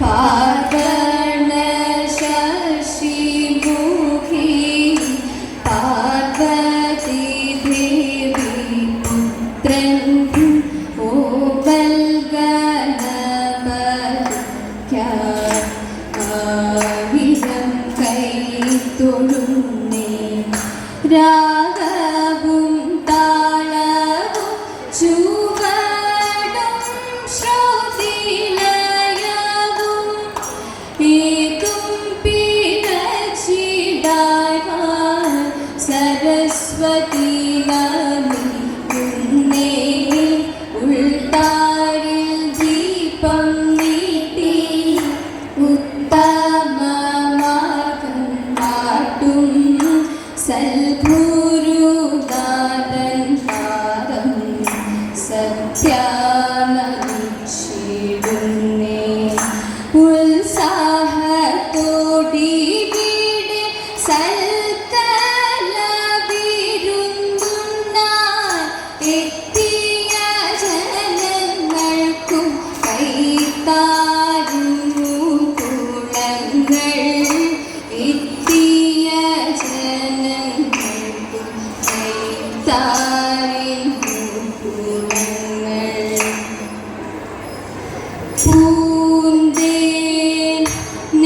Bye. नरस्वती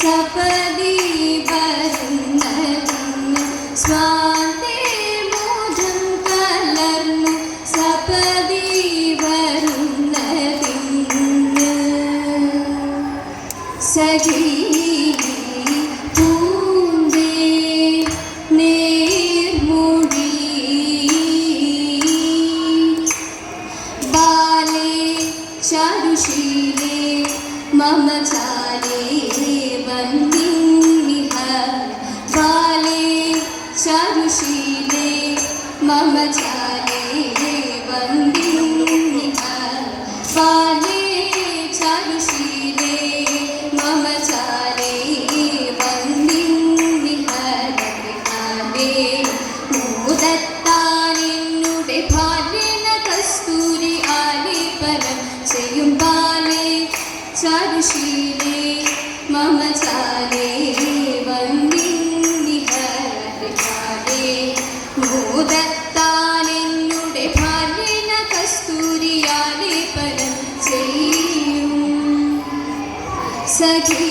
ചപതി ചെയ്യും പാലേ ചാരുശീലേ മമ ചാലേ വന്നിഹാലേ ഭൂതത്താലെന്നുടെ ഭാര്യന കസ്തൂരിയാലേ പരം ചെയ്യും. സഖീ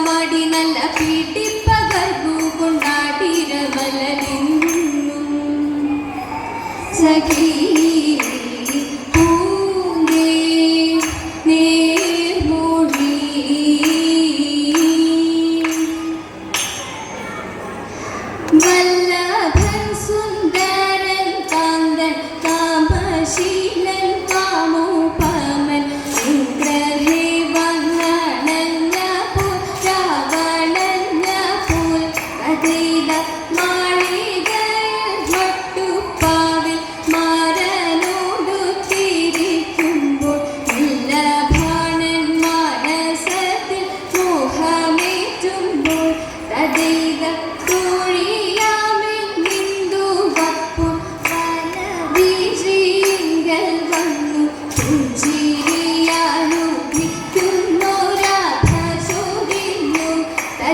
ಮಾಡಿ ನಲ್ಲ ಪೀಟಿ ಪಗರ್ಗೂ ಕೊಂಡಾಡಿರಬಲ್ಲ ಸಖಿ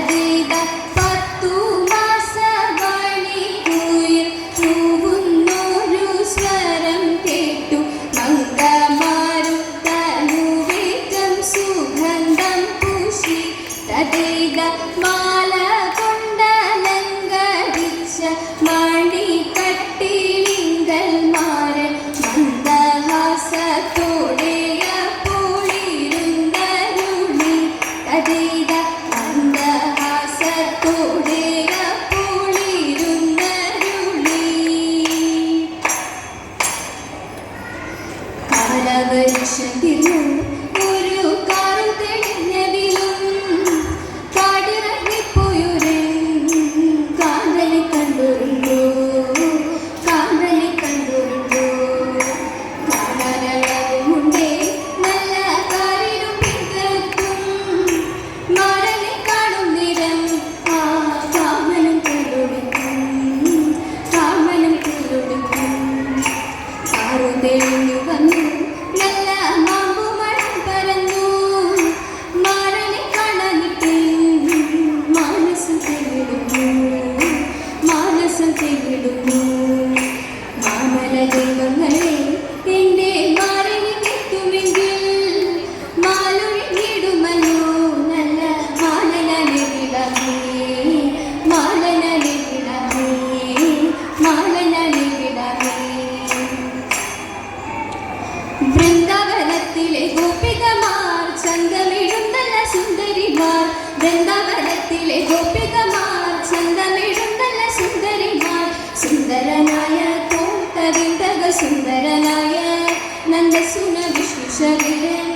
baby. കാലവർഷത്തിലും തോട്ടവിന്തക സുന്ദരനായ നന്ദസുന വിഷ്ണു ശരീരൻ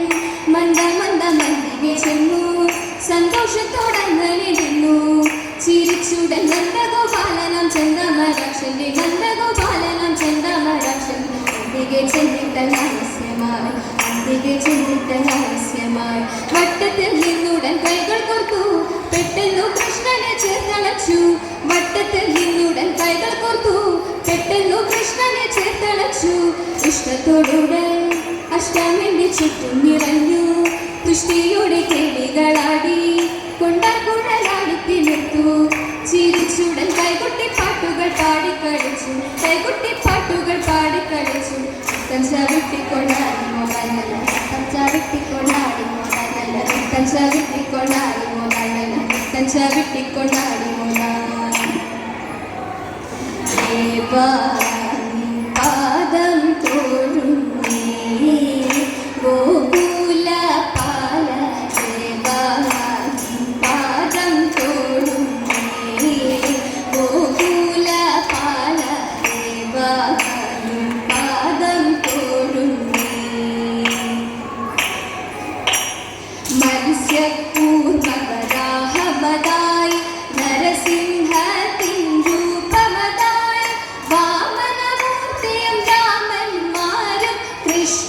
മന്ദ മന്ദ മന്ദിಗೆ ചെന്നു. സന്തോഷത്തോടങ്ങനെ നിന്നു ചിരിച്ചുടൻ നന്ദഗോപാലനം ചന്ദമരാക്ഷന്റെ നന്ദഗോപാലനം ചന്ദമരാക്ഷന്റെ അന്തികെ ചെന്നിട്ട രഹസ്യമായി അന്തികെ ചെന്നിട്ട രഹസ്യമായി. വട്ടത്തിൽ നിന്നുടൻ കൈകൾ കോർത്തു. പെട്ടെന്നു കൃഷ്ണനെ ചേർത്തണച്ചു കൃഷ്ണനെ ചേർത്തളച്ചു ഇഷ്ടത്തോടുടൻ അഷ്ടമിന്റെ ചുറ്റും നിറഞ്ഞു. ദൃഷ്ടിയോടെ കേളികളാടി കൊണ്ടാക്കുഴലാടി തിമിർത്തു ചിരിച്ചുടൻ കൈകുട്ടി പാട്ടുകൾ പാടിക്കളിച്ചു. കൈകുട്ടി പാട്ടുകൾ പാടിക്കളിച്ചു. കഞ്ചാവിട്ടിക്കൊണ്ടാടി മോനല്ല കഞ്ചാവിട്ടിക്കൊണ്ടാടി മോനല്ല കഞ്ചാവിട്ടിക്കൊണ്ടാടി മോനല്ല കഞ്ചാവിട്ടിക്കൊണ്ടാടി മോന ദേവാ